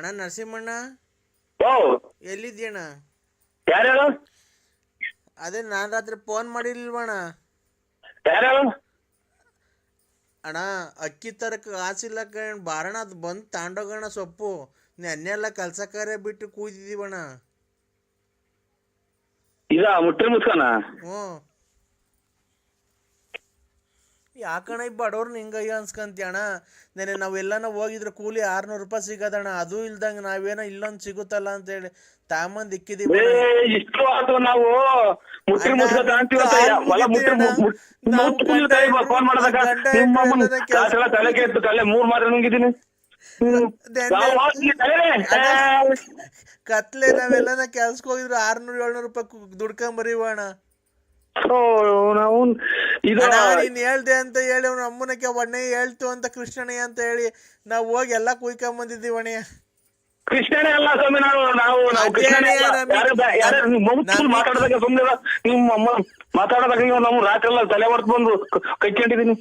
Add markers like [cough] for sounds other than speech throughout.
ಅಣ್ಣ ನರಸಿಂಹಣ್ಣ? ಎಲ್ಲಿದ್ಯಣ್ಣ ಅದೇ ನಾನ್ ರಾತ್ರಿ ಫೋನ್ ಮಾಡಿಲ್ವಣ್ಣ ಅಣ್ಣ ಅಕ್ಕಿ ತರಕ ಕಾಸಿಲ್ಲ ಕಣ್ ಬಾರಣ ಅದು ಬಂದು ತಾಂಡೋಗಣ ಸೊಪ್ಪು. ನೆನ್ನೆಲ್ಲ ಕೆಲಸ ಕಾರ್ಯ ಬಿಟ್ಟು ಇದ ಮುಟ್ರಿ ಮುಸ್ಕನ? ಹ್ಞೂ ಯಾಕಣ್ಣ ಈ ಬಡವ್ರನ್ನ ಹಿಂಗಯ್ಯ ಅಣ್ಣ ನೆನೆ ನಾವೆಲ್ಲನ ಹೋಗಿದ್ರೆ ಕೂಲಿ ಆರ್ನೂರು ರೂಪಾಯಿ ಸಿಗದಣ ಅದು ಇಲ್ದಂಗೆ ನಾವೇನೋ ಇಲ್ಲೊಂದ್ ಸಿಗುತ್ತಲ್ಲ ಅಂತೇಳಿ ಇಕ್ಕಿದೀವಿ ಇಷ್ಟು ನಾವು ಅಂತ ಹೇಳಿ ತಾಮಂದ್ ಇಕ್ಕಿದೀವಿ ನಾವು ತಲೆ ಮೂರ್ ಮಾತ್ರ ನುಂಗಿದ್ದೀನಿ. ಕತ್ಲೆ ನಾವೆಲ್ಲನ ಕೆಲ್ಸಕ್ಕೆ ಹೋಗಿದ್ರು ಆರ್ನೂರ್ ಏಳ್ನೂರ್ ರೂಪಾಯಿ ದುಡ್ಕೊಂಡ್ ದುಡ್ಕೊಂಬರೀವ ಓ, ನಾವು ಇದು ನೀನ್ ಹೇಳ್ದೆ ಅಂತ ಹೇಳಿ ಅವ್ನ ಅಮ್ಮನಕ್ಕೆ ಒಣ್ಣೆ ಹೇಳ್ತು ಅಂತ ಕೃಷ್ಣನೇ ಅಂತ ಹೇಳಿ ನಾವು ಹೋಗಿ ಎಲ್ಲ ಕುಯ್ಕೊಂಬಂದಿದ್ದೀವಿ ಅಣ್ಣ. ಕೃಷ್ಣನೇ ಅಲ್ಲ ಸ್ವಾಮಿ ನಾವು ನಾವು ನಾವು ಕೃಷ್ಣನೇ ಮಾತಾಡಿದಾಗ ಸುಮ್ಮನೆ ನಿಮ್ಮ ಅಮ್ಮ ಮಾತಾಡೋದಾಗ ನೀವು ನಮ್ಮ ರಾತ್ರಿ ಎಲ್ಲ ತಲೆ ಹೊಡ್ದು ಬಂದು ಕೈಕೊಂಡಿದ್ದೀನಿ.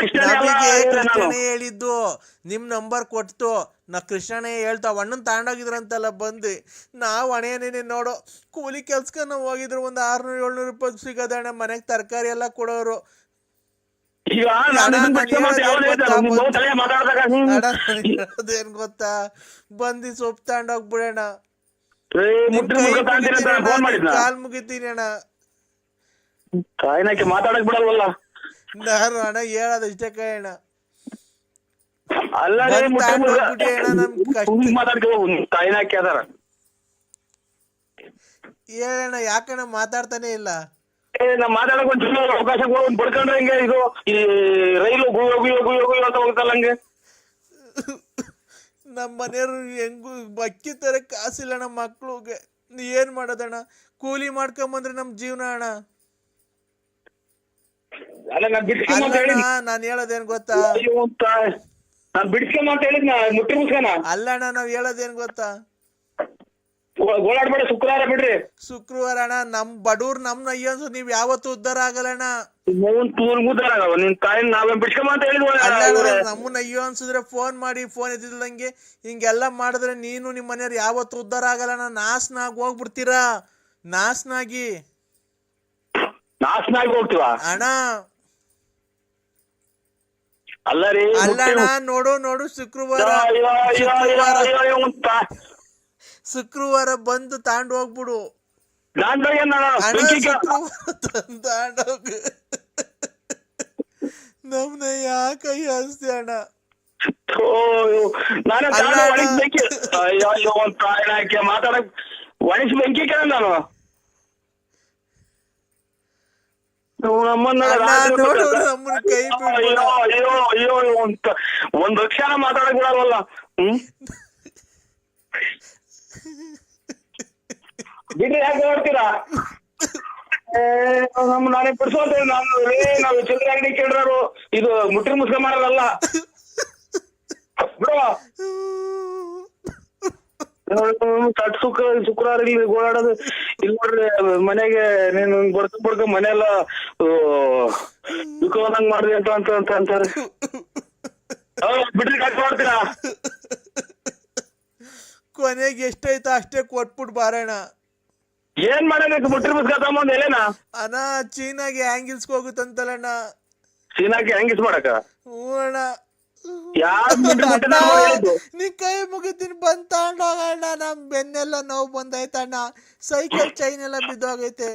ಕೃಷ್ಣನೇ ಹೇಳಿದ್ದು ನಿಮ್ ನಂಬರ್ ಕೊಡ್ತು ನಾ ಕೃಷ್ಣನೇ ಹೇಳ್ತಾವ ಅಣ್ಣನ ತಗೊಂಡೋಗಿದ್ರಂತೆಲ್ಲ ಬಂದು ನಾವು ಹಣೆಯನೇನೆ ನೋಡು ಕೂಲಿ ಕೆಲ್ಸಕ್ಕೆ ನಾವು ಹೋಗಿದ್ರು ಒಂದು ಆರ್ನೂರು ಏಳ್ನೂರು ರೂಪಾಯಿ ಸಿಗೋದಣ್ಣ ಮನೆಗೆ ತರಕಾರಿ ಎಲ್ಲ ಕೊಡೋರು. ಅಣ್ಣ, ಅದೇನ್ ಗೊತ್ತಾ? ಬಂದು ಸೊಪ್ಪು ತಗೊಂಡೋಗ್ಬಿಡೋಣ ಕಾಲ್ ಮುಗಿತೀನಿ ಅಣ್ಣ. ಮಾತಾಡಕ್ ಬಿಡಲ್ವಲ್ಲ? ನಾನು ಅಣ್ಣ ಹೇಳೋದು ಇಷ್ಟೇ ಕಣ ಅಲ್ಲ ರೀ, ಮುಟ್ಟಿ ತಾಂಡೋಗ್ಬಿಡಿ ಅಣ್ಣ, ನಮ್ ಕಷ್ಟ. ಸುಮ್ನೆ ಮಾತಾಡ್ಕೊ ಹೋಗು ತಾಯಿನಾಕೆ ಅದಾರ. ಹೇಳಣ್ಣ ಯಾಕಣ್ಣ ಮಾತಾಡ್ತಾನೆ ಇಲ್ಲ? ಏ ನಾ ಮಾತಾಡಕ್ ಒಂದ್ ಅವಕಾಶ ಕೊಡು, ಒಂದ್ ಬಡ್ಕೊಂಡ್ರೆ ಹಿಂಗೆ ಇದು ಈ ರೈಲು ಗುಯೋ ಗುಯೋ ಗುಯೋ ಗುಯ್ಯೋ ಅಂತ ಹೋಗ್ತಲ್ಲ ಹಂಗೆ. ನಮ್ಮ ಮನೆಯವ್ರು ಹೆಂಗು ಬಕ್ಕಿ ತರ ಕಾಸಿಲ್ಲ ನಮ್ಮ ಮಕ್ಳಿಗೆ ಏನ್ ಮಾಡೋದಣ್ಣ? ಕೂಲಿ ಮಾಡ್ಕೊಂಬಂದ್ರೆ ನಮ್ ಜೀವನ ಅಣ್ಣ. ಅಲ್ಲ ನಾನ್ ಅಂತ ಹೇಳಿದ್ ನಾನ್ ಹೇಳೋದೇನ್ ಗೊತ್ತಾ? ಅಯ್ಯೋ ನಾನ್ ಬಿಡಿಸ್ಕೊಂಬ ಅಂತ ಹೇಳಿದ್ನ ಮುಟ್ಟಿ ಮುಸ್ಕನ ಅಲ್ಲಣ್ಣ ನಾವ್ ಹೇಳೋದೇನ್ ಗೊತ್ತಾ? ಗೋಳಾಡ್ಬೇಡ ಶುಕ್ರವಾರ ಬಿಡ್ರಿ. ಶುಕ್ರವಾರ ಅಣ್ಣ ನಮ್ ಬಡೂರ್ ನಮ್ನ ಅಯ್ಯನ್ಸು ನೀವ್ ಯಾವತ್ತೂ ಉದ್ಧಾರ ಆಗಲ್ಲಣ್ಣ. ಮೂನ್ ತೂರ್ ಮುದ್ದಾರ ನಿನ್ ತಾಯಿನ ನಾವೇನ್ ಬಿಡ್ಸ್ಕೊಂಬ ಅಂತ ಹೇಳಿದ್ವ ಅಲ್ಲ ನಮ್ಮನ್ನ ಅಯ್ಯೋ ಅನ್ಸಿದ್ರೆ ಫೋನ್ ಮಾಡಿ ಫೋನ್ ಎದ್ದಿಲ್ದಂಗೆ ಹಿಂಗೆಲ್ಲ ಮಾಡಿದ್ರೆ ನೀನು ನಿಮ್ಮ ಮನೆಯವ್ರು ಯಾವತ್ತೂ ಉದ್ಧಾರ ಆಗಲ್ಲಣ್ಣ. ನಾಶನಾಗಿ ಹೋಗ್ಬಿಡ್ತೀರಾ? ನಾಶನಾಗಿ ನಾಶನಾಗಿ ಹೋಗ್ತೀವ? ಅಣ್ಣ ಅಲ್ಲ ರೀ ಅಲ್ಲಣ್ಣ ನೋಡು ನೋಡು ಶುಕ್ರವಾರ ಶುಕ್ರವಾರ. ಶುಕ್ರವಾರ ಬಂದು ತಾಂಡ್ ಹೋಗ್ಬಿಡು. ನಮ್ನ ಯಾಕೆ ಅನ್ಸ್ತಿ ಅಣ್ಣ? ನಾನು ಮಾತಾಡಕ್ ಒಣಗಿಸ್ ಬೆಂಕಿ ಕೇಳ ನಾನು ನಮ್ಮನ್ನ ಅಣ್ಣ, ರಾತ್ರಿ ನೋಡು, ಹೊತ್ತು- ನಮ್ಮನ್ನ ಕೈ ಬಿಡ್ಬೇಡ. ಅಯ್ಯೋ ಅಯ್ಯೋ ಅಯ್ಯೋ ಒಂದ್ ಕ್ಷಣ ಮಾತಾಡಕ್ ಬಿಡಲ್ವಲ್ಲ ಹ್ಮ್? ಬಿಡ್ರಿ ಯಾಕೆ ನೋಡ್ತೀರಾ? ನಮ್ ನಾನೇ ಬಿಡ್ಸೋತ ನಾನು ರೇ ನಾವು ಚಿಲ್ಲರೆ ಅಂಗಡಿ ಕೇಳ್ರು ಇದು ಮುಟ್ರಿ ಮುಸ್ಕ ಮಾಡಲ್ಲ ಬಿಡುವ ಕಟ್ ಸುಕ್ಕ ಶುಕ್ರವಾರ ಇಲ್ಲಿ ಓಡಾಡೋದು ಇಲ್ಲಿ ನೋಡ್ರಿ ಮನೆಗೆ ನೀನು ಬಡ್ಕ ಬಡ್ಕ ಮನೆಯೆಲ್ಲ ದುಃಖವನ್ನಂಗ್ ಮಾಡ್ರಿ ಅಂತ ಅಂತ ಅಂತ ಅಂತಾರೆ. [laughs] ಬಿಡ್ರಿ ಕಟ್ ಮಾಡ್ತೀರಾ? ಕೊನೆಗೆ ಎಷ್ಟೈತೋ ಅಷ್ಟೇ ಕೊಟ್ಬಿಟ್ಟು ಬಾರಣ ಏನ್ ಮಾಡಬೇಕು ಬಿಟ್ರಿ ಮುಸ್ಕ ತಗೊಂಡ್ ಎಲೆನಾ? ಅಣ್ಣ ಚೀನಾಗೆ ಹ್ಯಾಂಗಿಲ್ಸ್ಗೆ ಹೋಗುತ್ತಂತಲಣ್ಣ ಚೀನಾಗೆ ಹೆಂಗಿಸ್ ಮಾಡಕ ಹ್ಞೂ ಅಣ್ಣ. ನೀ ಕೈ ಮುಗಿತೀನಿ ಬಂದ್ ತಗೊಂಡೋಗಣ್ಣ ನಮ್ ಬೆನ್ನೆಲ್ಲ ನೋವು ಬಂದೈತಣ್ಣ ಸೈಕಲ್ ಚೈನ್ ಎಲ್ಲ ಬಿದ್ದೋಗೈತೆ.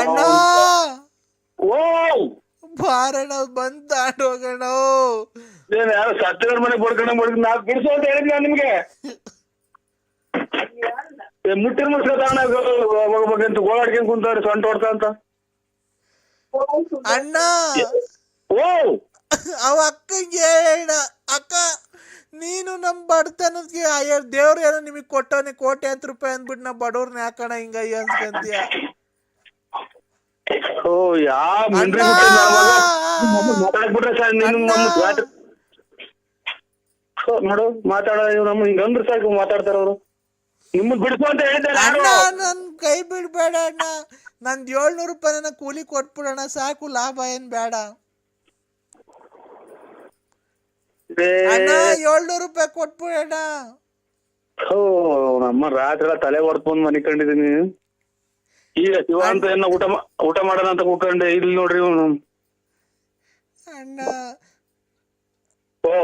ಅಣ್ಣ! ಬಾರಣ್ಣ ಬಂದ್ ತಗೊಂಡೋಗಣ್ಣ ಏನ್ ಯಾರು ಸತ್ತಿರ ಮನೆಗೆ ಬಡ್ಕೊಂಡ ಬಡ್ಕೊಂಡು ನಾ ಬಿಡಿಸು ಅಂತ ಹೇಳಿದ್ ನಾನು ನಿಮ್ಗೆ ಮುಟ್ಟಿನ ತಗೊಂಡ ಹೋಗ್ಬೇಕಂತ ಗೋಳಾಡ್ಕೊಂಡ್ ಕುಂತಾರೆ ಸೊಂಟ ಹೊಡ್ತಾ ಅಂತ. ಅಣ್ಣ! ಅವ ಅಕ್ಕಂಗೆ ಹೇಳ ಅಕ್ಕ ನೀನು ನಮ್ಮ ಬಡತನಕ್ಕೆ ದೇವ್ರು ಏನೋ ನಿಮಗೆ ಕೋಟಿ ಅಂತ ರೂಪಾಯಿ ಅಂದ್ಬಿಟ್ಟು ನಾ ಬಡವ್ರನ್ನ ಯಾಕಣ ಹಿಂಗ ಅನ್ಸ್ಕಂತೀಯ ಓ ಯಾ ಮಿಂಡ್ರಿ ಅಣ್ಣ! ಮುಟ್ಟಿನ ಮಾತಾಡಕ್ ಬಿಟ್ರೆ ಸರ್ ನೀನು! ನಮ್ಮ ಹೋ, ನೋಡು ಮಾತಾಡ ಇವ್ರು ನಮ್ಮ ಹಿಂಗ ಅಂದ್ರ ಸಾಕು ಮಾತಾಡ್ತಾರ ಅವರು. ನಿಮ್ಮದ್ ಬಿಡಿಸು ಅಂತ ಹೇಳಿದ್ದೆ ಅಣ್ಣ ನನ್ ಕೈ ಬಿಡ್ಬೇಡ ಅಣ್ಣ. ನಂದ್ ಏಳ್ನೂರು ರೂಪಾಯಿನ ಕೂಲಿ ಕೊಟ್ಬಿಡೋಣ ಸಾಕು ಲಾಭ ಏನ್ ಬೇಡ ಆಗೈತೆ ಅಣ್ಣ ಏಳ್ನೂರು ರೂಪಾಯಿ ಕೊಟ್ಬಿಡಣ್ಣ ಓ ನಮ್ಮ ರಾತ್ರಿ ತಲೆ ಹೊಡ್ಕೊಂಡ್ ಮನಿಕೊಂಡಿದೀನಿ. ಈಗ ಶಿವ ಅಂತ ಏನ ಊಟ ಊಟ ಮಾಡೋಣ ಅಂತ ಕೂತ್ಕೊಂಡೆ ಇಲ್ಲಿ ನೋಡ್ರಿ ಇವನು. ಅಣ್ಣ. ಓ.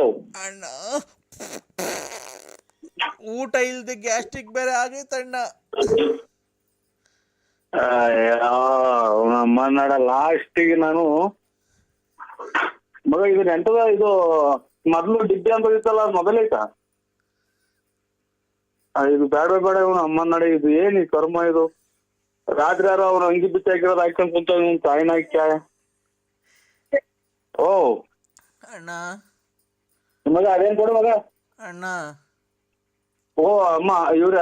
ಅಣ್ಣ. ಊಟ ಇಲ್ದೆ ಗ್ಯಾಸ್ಟ್ರಿಕ್ ಬೇರೆ ಆಗೈತಣ್ಣ ನಮ್ಮ ನಾಡ ಲಾಸ್ಟಿಗೆ ನಾನು ಮಗ ಇದು ನೆಂಟದ ಇದು ಮೊದ್ಲು ಡಿಬ್ಬಿ ಅಂತ ಇತ್ತಲ್ಲ ಅದ್ ಮೊದಲೈತಾ ಆ, ಇದು ಬೇಡ ಬೇಡ ಇವನು ಅಮ್ಮ ನಡೆ ಇದು ಏನ್ ಈ ಕರ್ಮ ಇದು? ರಾತ್ರಿ ಯಾರೋ ಅವ್ರ ಅಂಗಿ ಬಿಚ್ಚಿ ಹಾಕಿರೋದು ಹಾಕೊಂಡ್ ಕುಂತ ತಾಯಿನ ಹಾಕ್ಯ? ಓ. ಅಣ್ಣ. ನಿಮಗ ಅದೇನ್ ಕೊಡು ಮಗ? ಅಣ್ಣ. ಓ ಅಮ್ಮ ಇವ್ರ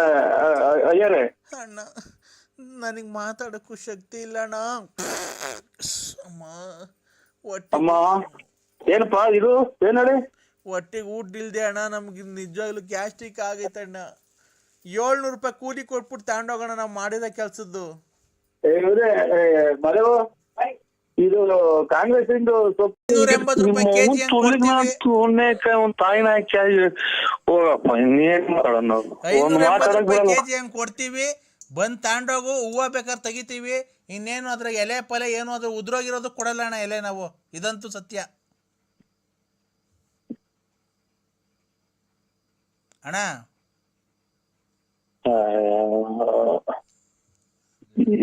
ಅಯ್ಯರೇ. ಅಣ್ಣ ನನಗೆ ಮಾತಾಡಕ್ಕೂ ಶಕ್ತಿ ಇಲ್ಲ ಅಣ್ಣ. ಅಮ್ಮ ಹೊಟ್ಟೆ ಅಮ್ಮ. ಏನಪ್ಪಾ ಇದು? ಏನ್ ಹೇಳಿ? ಹೊಟ್ಟೆಗೆ ಊಟ ಇಲ್ದೆ ಅಣ್ಣ ನಮ್ಗೆ ನಿಜವಾಗ್ಲೂ ಗ್ಯಾಸ್ಟ್ರಿಕ್ ಆಗೈತಣ್ಣ ಏಳ್ನೂರು ರೂಪಾಯಿ ಕೂಲಿ ಕೊಟ್ಬಿಟ್ಟು ತಗೊಂಡೋಗೋಣ ನಾವು ಮಾಡಿದ ಕೆಲ್ಸದ್ದು. ಇವ್ರೆ ಮರೆವು ಇದು ಕಾಂಗ್ರೆಸ್ ಇಂದು ಇನ್ನೂರ ಎಂಬತ್ತು ರೂಪಾಯಿ ಕೆಜಿ ಹಂಗ್ ಕೊಡ್ತೀವಿ. ಒಂದು ತಾಯಿನ ಹಾಕಿ ಹೋಗಪ್ಪ ಇನ್ನೇನ್ ಮಾಡೋಣ ನಾವು? ಒಂದ್ ಐನೂರ ಎಂಬತ್ತು ಮಾತಾಡಕ್ ರೂಪಾಯಿ ಬರಲ್ಲ. ಕೆಜಿ ಹಂಗೆ ಕೊಡ್ತೀವಿ. ಬಂದ್ ತಗೊಂಡೋಗು ಹೂವ ಬೇಕಾದ್ರೆ ತೆಗಿತೀವಿ. ಇನ್ನೇನು ಅದ್ರ ಎಲೆ ಪಲೆ ಏನು ಅದ್ರ ಉದ್ರೋಗಿರೋದು ಕೊಡಲ್ಲ ಅಣ್ಣ ಎಲೆ ನಾವು. ಇದಂತೂ ಸತ್ಯ. ಅಣ್ಣ?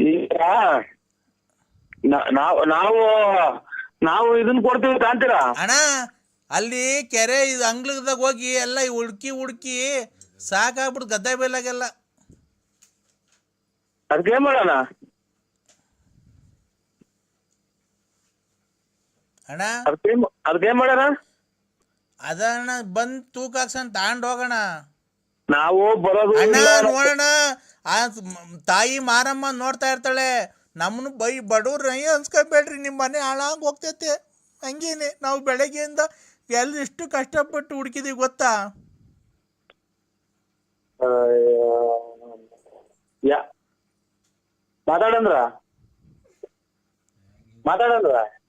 ಈಗ ನಾವು ನಾವು ನಾವು ಇದನ್ನ ಕೊಡ್ತೀವಿ ಕಾಂತೀರಾ ಅಣ್ಣ ಅಲ್ಲಿ ಕೆರೆ ಇದು ಅಂಗ್ಲದಾಗ ಹೋಗಿ ಎಲ್ಲ ಹುಡ್ಕಿ ಹುಡ್ಕಿ ಸಾಕಾಗ್ಬಿಟ್ಟು ಗದ್ದೆ ಬೈಲಾಗೆಲ್ಲ ಅದಕ್ಕೆ ಮಾಡೋಣ? ಅಣ್ಣ? ಅದಕ್ಕೆ ಮಾಡೋಣ? ಅದನ್ನ ಬಂದ್ ತೂಕ ಹಾಕ್ಸನ್ ತಗೊಂಡ್ ಹೋಗೋಣ. ನಾವು ಬರೋದು ಅಣ್ಣ. ನೋಡೋಣ. ಆ ತಾಯಿ ಮಾರಮ್ಮ ನೋಡ್ತಾ ಇರ್ತಾಳೆ. ನಮ್ಮನ್ನು ಬೈ ಬಡವ್ರ ಅನ್ಸ್ಕೊಬೇಡ್ರಿ ನಿಮ್ಮ ಮನೆ ಹಾಳಾಗಿ ಹೋಗ್ತೈತೆ. ಹಂಗೇನೆ ನಾವು ಬೆಳಗ್ಗೆಯಿಂದ ಎಲ್ಲ ಎಷ್ಟು ಕಷ್ಟಪಟ್ಟು ಹುಡುಕಿದೀವಿ ಗೊತ್ತಾ? ಯಾ. ಮಾತಾಡಂದ್ರ? ಮಾತಾಡಂದ್ರ?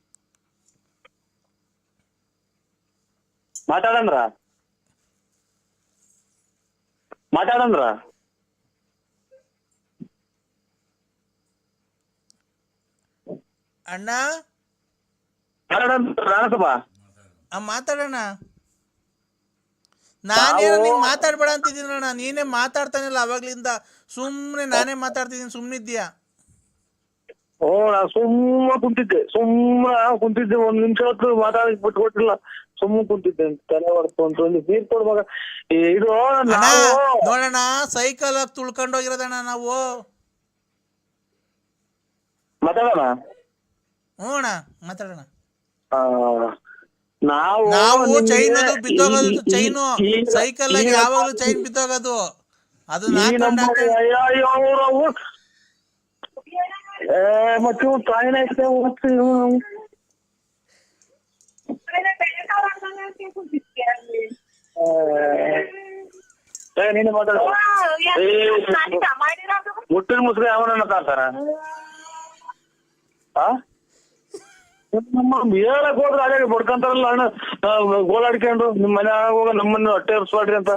ಮಾತಾಡಂದ್ರ? ಮಾತಾಡಂದ್ರ? ಅಣ್ಣ? ಆ ಮಾತಾಡೋಣ ನಾನೇನು ನಿಂಗೆ ಮಾತಾಡ್ಬೇಡ ಅಂತಿದ್ದೀನಣ್ಣ ನೀನೇ ಮಾತಾಡ್ತಾನಿಲ್ಲ ಅವಾಗ್ಲಿಂದ. ಸುಮ್ಮನೆ ನಾನೇ ಮಾತಾಡ್ತಿದ್ದೀನಿ. ಸುಮ್ಮನಿದ್ದೀಯಾ ಓ ನಾ ಸುಮ್ಮ ಕುಂತಿದ್ದೆ ಸುಮ್ಮ ಕುಂತಿದ್ದೆ ಒಂದ್ ನಿಮಿಷ ಹೊತ್ತು ಮಾತಾಡಕ್ ಬಿಟ್ಟು ಕೊಟ್ಟಿಲ್ಲ ಸುಮ್ಮ ಕುಂತಿದ್ದೆ ತಲೆ ಹೊಡ್ತು ಅಂತ ಒಂದು ನೀರ್ ಇದು ನಾವು ನೋಡೋಣ ಸೈಕಲ್ ತುಳ್ಕೊಂಡು ಹೋಗಿರೋದಣ್ಣ ನಾವು. ಮಾತಾಡೋಣ? ಹ್ಞೂ ಅಣ್ಣ ಮಾತಾಡೋಣ. ನಾವು ನಾವು ಚೈನ್ ಅದು ಬಿದ್ದೋಗೋದು ಚೈನು ಸೈಕಲ್ ಯಾವಾಗಲೂ ಚೈನ್ ಬಿದ್ದೋಗೋದು. ಅದು ಈ ನಾಲ್ಕೊಂಡು ನಮ್ಮ ಹಾಕೊಂಡು ಅಯ್ಯೋ ಅವ್ರು ಅವು ಏ ಮತ್ತೆ ಇವ್ನು ತಾಯಿನ ಐತೆ ಓದ್ತು ಇವ್ನು. ಏ, ಏ ನೀನು ಮಾತಾಡ ಮುಟ್ಟಿನ ಮುಸ್ರಿ ಅವನನ್ನ ತಾತಾರ ಆ ನಮ್ಮ ಹೇಳಕ್ ಹೋದ್ರೆ ಅದೇ ಬಡ್ಕಂತಾರಲ್ಲ ಅಣ್ಣ ಆ, ಗೋಳಾಡ್ಕೊಂಡು ನಿಮ್ ಮನೆ ಹೋಗ ನಮ್ಮನ್ನ ಹೊಟ್ಟೆ ಹರ್ಸ್ಬಾಡ್ರಿ ಅಂತ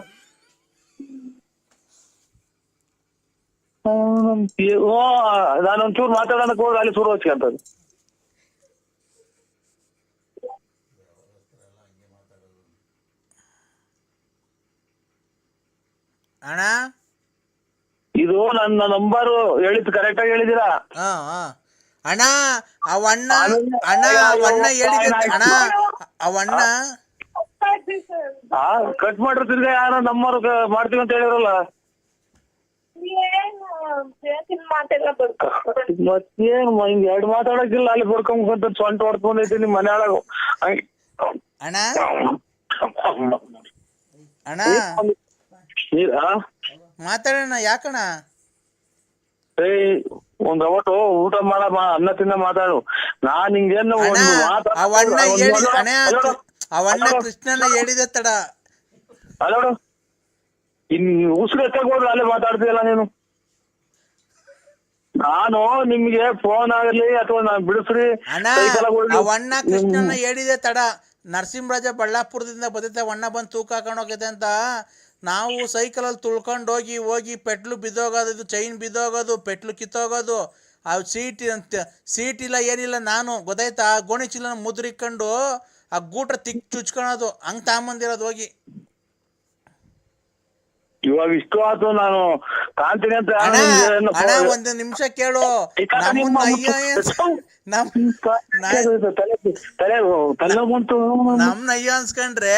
ಹ್ಮ್, ಏ- ಓ ನಾನು ಒಂಚೂರು ಮಾತಾಡೋದಕ್ಕೆ ಹೋದ್ರೆ ಅಲ್ಲಿ ಶುರು ಹಚ್ಕೊಂತದ್ದು ಅಣ್ಣ? ಇದು ನನ್ನ ನಂಬರ್ ಹೇಳಿದ್ ಕರೆಕ್ಟ್ ಆಗಿ ಹೇಳಿದಿರಾ ಅಣ್ಣ ಅವಣ್ಣ ಅಣ್ಣ ಅವಣ್ಣ ಹೇಳಿದ ಅಣ್ಣ ಅವಣ್ಣ ಕಟ್ ಮಾಡ್ರಿ ತಿರ್ಗಾ ನಂಬರ್ ನಮ್ಮವ್ರು ಕ- ಮಾಡ್ತೀವಿ ಅಂತ ಹೇಳಿರಲ್ಲ ಮತ್ತೇನ್ ಮ- ಹಿಂಗ್ ಎರಡ್ ಮಾತಾಡಕಿಲ್ಲ ಅಲ್ಲಿ ಬಡ್ಕೊಂಡ್ ಸೊಂಟ ಹೊಡ್ಕೊಂಡೈತಿ ನಿಮ್ ಮನೆ ಒಳಗ ಅಣ್ಣ? ಅಣ್ಣ? ಮಾತಾಡೋಣ ಯಾಕಣ್ಣ? ಏಯ್ ಒಂದ್ ಅವತ್ತು ಊಟ ಮಾಡಮ್ಮ ಅನ್ನ ತಿನ್ನ ಮಾತಾಡು. ನಾನ್ ಹಿಂಗೇನು ಅವಣ್ಣ ಅವಣ್ಣ ಕೃಷ್ಣನ ಹೇಳಿದೆ ತಡ. ಅಲ್ಲೋಡು. ಇನ್ ಉಸಿರು ಎತ್ತಕ್ ಹೋದ್ರೆ ಅಲ್ಲೇ ಮಾತಾಡ್ತೀಯಲ್ಲ ನೀನು? ನಾನು ನಿಮ್ಗೆ ಫೋನ್ ಆಗಲಿ ಅಥವಾ ನಾನು ಬಿಡಿಸ್ರಿ. ಅಣ್ಣ ಅವಣ್ಣ ಕೃಷ್ಣನ ಹೇಳಿದೆ ತಡ. ನರಸಿಂಹರಾಜ ಬಳ್ಳಾಪುರದಿಂದ ಬದೈತೆ ಅಣ್ಣ ಬಂದು ತೂಕ ಹಾಕೊಂಡು ಹೋಗಿದೆ ಅಂತ. ನಾವು ಸೈಕಲ್ ಅಲ್ಲಿ ತುಳ್ಕೊಂಡು ಹೋಗಿ ಹೋಗಿ ಪೆಟ್ಲು ಬಿದ್ದೋಗೋದು ಇದು ಚೈನ್ ಬಿದ್ದೋಗೋದು ಪೆಟ್ಲು ಕಿತ್ತೋಗೋದು. ಆ ಸೀಟ್ ಅಂತ ಸೀಟ್ ಇಲ್ಲ ಏನಿಲ್ಲ ನಾನು ಗೊತ್ತಾಯ್ತಾ? ಗೋಣಿ ಚೀಲನ ಮುದ್ರಿಕೊಂಡು ಆ ಗೂಟ ತಿಕ್ ಚುಚ್ಕೊಳೋದು. ಹಂಗೆ ತಗೊಂಬಂದಿರೋದು ಹೋಗಿ. ಇವಾಗ ಇಷ್ಟು ಆತು ನಾನು ಕಾಣ್ತೀನಿ ಅಂತ ಅಣ್ಣ ಅಣ್ಣ ಒಂದು ನಿಮಿಷ ಕೇಳು ನಮ್ಮನ್ನ ನಮ್ ನಾ- ತಲೆ ತಲೆ ತಲೆ ಬಂತು ನಮ್ನ ಅಯ್ಯ ಅನ್ಸ್ಕೊಂಡ್ರೆ